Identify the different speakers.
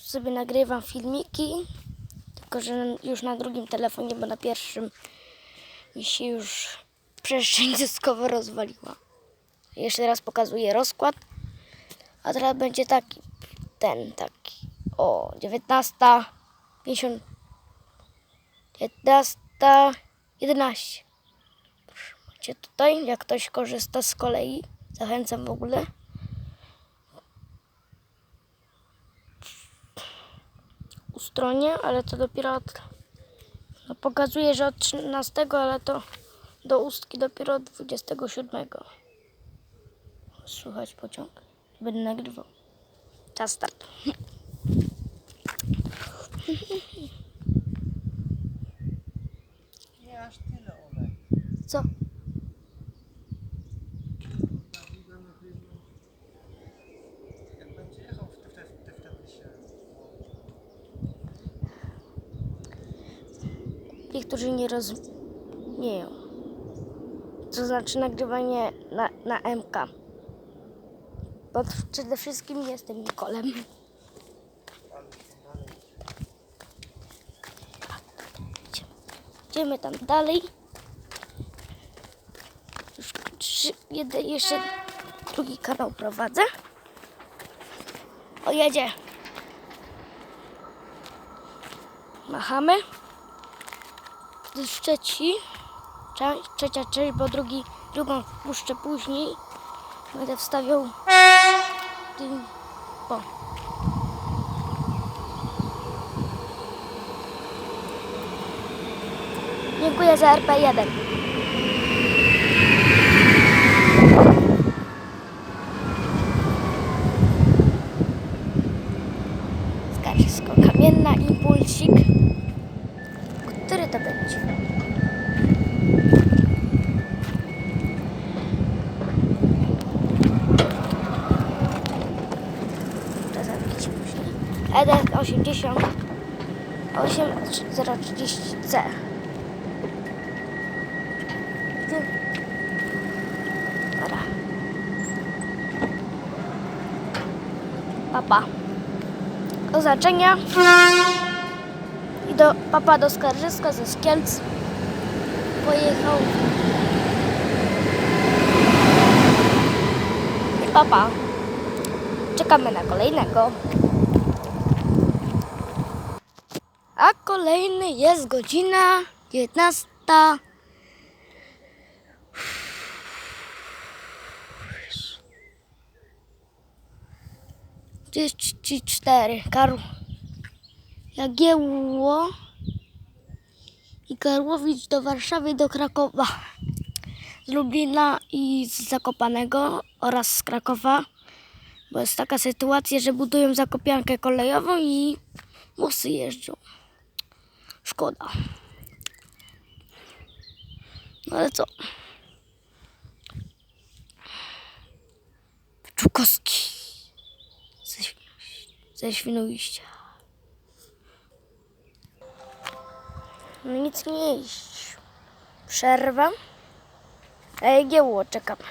Speaker 1: sobie nagrywam filmiki, tylko że już na drugim telefonie, bo na pierwszym mi się już przestrzeń dyskowa rozwaliła. Jeszcze raz pokazuję rozkład, a teraz będzie taki, ten taki, o 19.50, 19.11. Proszę, Macie tutaj, jak ktoś korzysta z kolei, zachęcam w ogóle. Ustronie, ale to dopiero od... No pokazuje, że od 13, ale to do ustki dopiero od 27. Słuchać pociąg. Będę nagrywał. Czas start.
Speaker 2: Nie aż tyle olej.
Speaker 1: Co?
Speaker 2: Jak będzie jechał, to wtedy, to wtedy się...
Speaker 1: Niektórzy nie rozumieją. Co znaczy nagrywanie na, na MK. Bo przede wszystkim jestem Nikolem. Idziemy tam dalej. Już trzy, jeden, jeszcze drugi kanał prowadzę. O, jedzie. Machamy. Trzeci. Trzecia część, bo drugi, drugą puszczę później. Będę wstawiał tym, po. Dziękuję za RP1. Skarżysko-kamienna impulsik. To będzie? Czasem jakiś później. ED 80 8030C. Gdzie? Dobra. Papa. Oznaczenia. Do papa do Skarżyska ze Skielc pojechał. Papa. Czekamy na kolejnego. A kolejny jest godzina 19. 34. Karł. Jagiełło i Karłowicz do Warszawy, do Krakowa, z Lublina i z Zakopanego oraz z Krakowa, bo jest taka sytuacja, że budują zakopiankę kolejową i busy jeżdżą. Szkoda. No ale co? Czukowski ze, ze Świnoujścia. Nic nie iść. Przerwa. A Jagiełło czekamy.